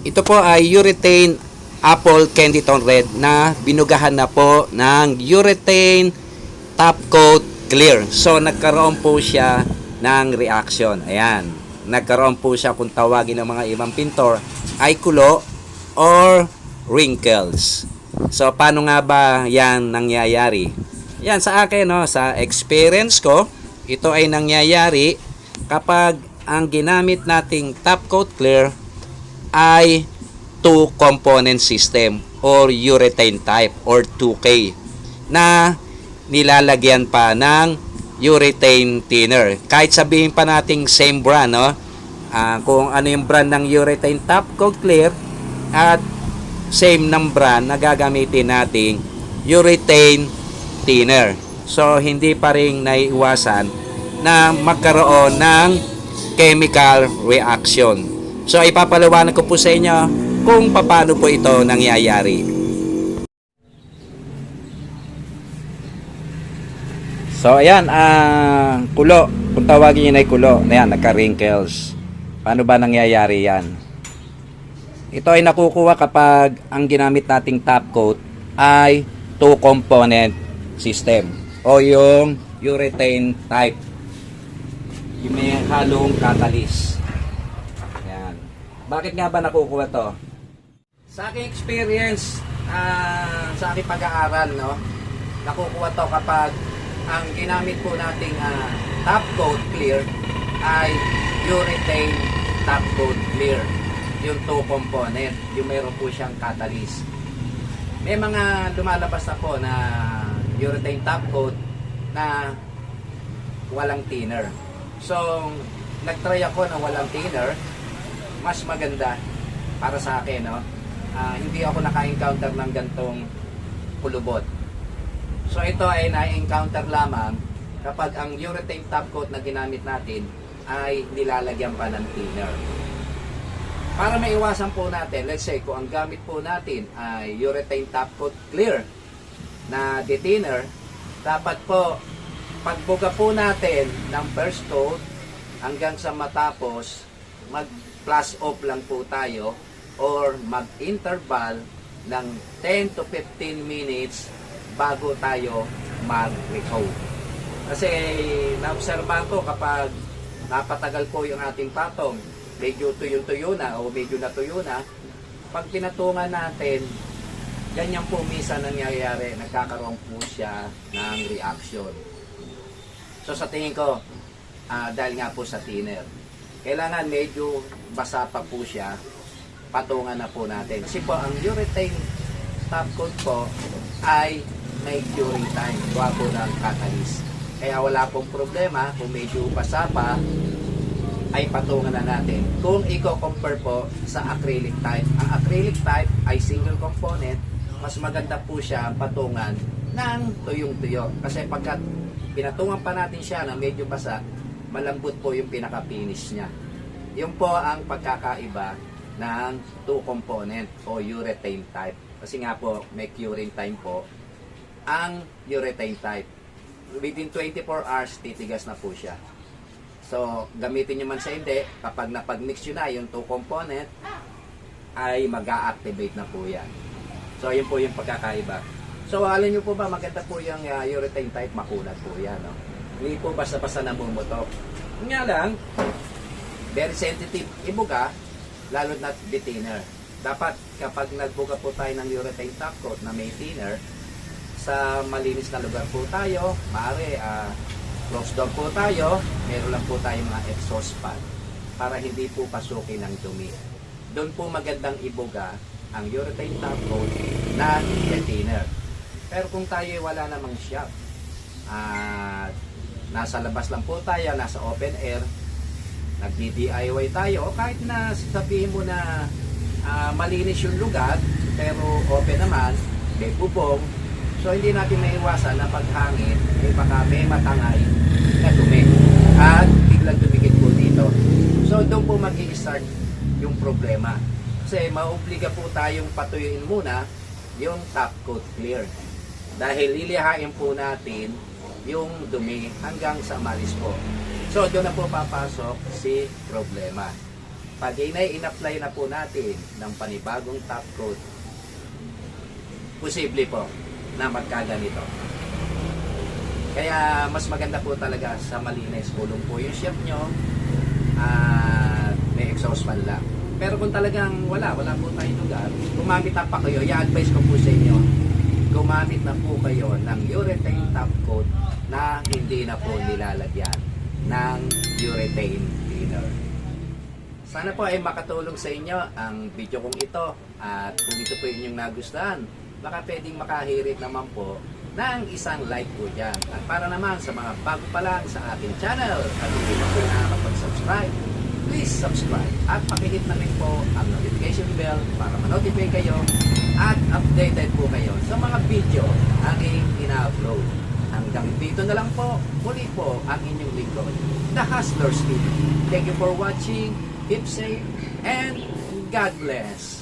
Ito po ay urethane apple candy tone red na binugahan na po ng urethane top coat clear. So nagkaroon po siya ng reaction. Ayan. Nagkaroon po siya kung tawagin ng mga ibang pintor ay kulo or wrinkles. So paano nga ba yan nangyayari? Yan sa akin no, sa experience ko, ito ay nangyayari kapag ang ginamit nating top coat clear ay two component system or urethane type or 2K na nilalagyan pa ng urethane thinner. Kahit sabihin pa nating same brand, no? Ah, kung ano yung brand ng urethane top coat clear at same ng brand na gagamitin nating urethane thinner. So, hindi pa rin naiiwasan na magkaroon ng chemical reaction. So, ipapaliwanag ko po sa inyo kung paano po ito nangyayari. So, ayan, ah kulo. Kung tawagin yun ay kulo. Ayan, nagka-wrinkles. Paano ba nangyayari yan? Ito ay nakukuha kapag ang ginamit nating top coat ay two-component system o yung urethane type. Yung may halong catalyst. Bakit nga ba nakukuha to? Sa aking experience, ah, sa aking pag-aaral, no, nakukuha to kapag ang ginamit po nating ah, top coat clear ay urethane top coat clear yung two component yung mayroon po siyang catalyst. May mga lumalabas na po na urethane top coat na walang thinner. So nagtry ako ng walang thinner mas maganda para sa akin no Ah, hindi ako naka-encounter ng gantong kulubot So ito ay na-encounter lamang kapag ang urethane top coat na ginamit natin ay nilalagyan pa ng thinner. Para maiwasan po natin, let's say kung ang gamit po natin ay urethane top coat clear na detailer, dapat po pagbuga po natin ng first coat hanggang sa matapos mag plus off lang po tayo or mag-interval ng 10 to 15 minutes bago tayo mag-recoat. Kasi naobserbahan ko kapag napatagal po yung ating patong, medyo tuyo-tuyo na o medyo natuyo na, pag pinatungan natin, ganyan po misa nangyayari, nagkakaroon po siya ng reaction. So sa tingin ko, ah, dahil nga po sa thinner, kailangan medyo basa pa po siya, patungan na po natin. Kasi po ang urethane top coat po ay may curing time, gawa po ng catalyst. Kaya wala pong problema kung medyo basa pa, ay patungan na natin. Kung i-compare po sa acrylic type, ang acrylic type ay single component, mas maganda po siya patungan ng tuyong-tuyo. Kasi pagkat pinatungan pa natin siya na medyo basa, malambot po yung pinaka-finish niya. Yun po ang pagkakaiba ng two component o urethane type. Kasi nga po, may curing time po ang urethane type. Within 24 hours, titigas na po siya. So, gamitin nyo man sa hindi, kapag napag-mix nyo na yung two component, ay mag activate na po yan. So, yun po yung pagkakaiba. So, alin nyo po ba, maganda po yung uh, urethane type, makunat po yan. No? Hindi po basta-basta namumutok. Nga lang, very sensitive. Ibuga, lalo na thinner. Dapat kapag nagbuga po tayo ng urethane top coat na may thinner, sa malinis na lugar po tayo, maaari uh, closed door po tayo, meron lang po tayong mga exhaust fan para hindi po pasukin ng dumi. Doon po magandang ibuga ang urethane top coat na thinner. Pero kung tayo ay wala namang shop, at nasa labas lang po tayo, nasa open air, nagdi-DIY tayo, kahit na sabihin mo na ah, malinis yung lugar, pero open naman, may bubong, so hindi natin maiwasan na paghangin, ay baka may matangay na dumi. At biglang dumikit po dito. So doon po mag start yung problema. Kasi maubliga po tayong patuyuin muna yung top coat clear. Dahil lilihain po natin yung dumi hanggang sa malis po. So doon na po papasok si problema. pag ina-apply na po natin ng panibagong top coat, posible po na magkaganito. Kaya mas maganda po talaga sa malinis. Kulong po yung shop nyo at may exhaust fan lang. Pero kung talagang wala, wala po tayong lugar, gumamit na pa kayo, i-advise ko po sa inyo, gumamit na po kayo ng urethane top coat na hindi na po nilalagyan ng urethane cleaner. Sana po ay makatulong sa inyo ang video kong ito at kung ito po inyong nagustuhan, baka pwedeng makahirit naman po ng isang like po dyan. At para naman sa mga bago pa lang sa ating channel at hindi pa po nakakapag-subscribe, please subscribe at pakihit na rin po ang notification bell para ma-notify kayo at updated po kayo sa mga video aking ina-upload. Hanggang dito na lang po, muli po ang inyong lingkod, The Hustlers TV. Thank you for watching, keep safe, and God bless.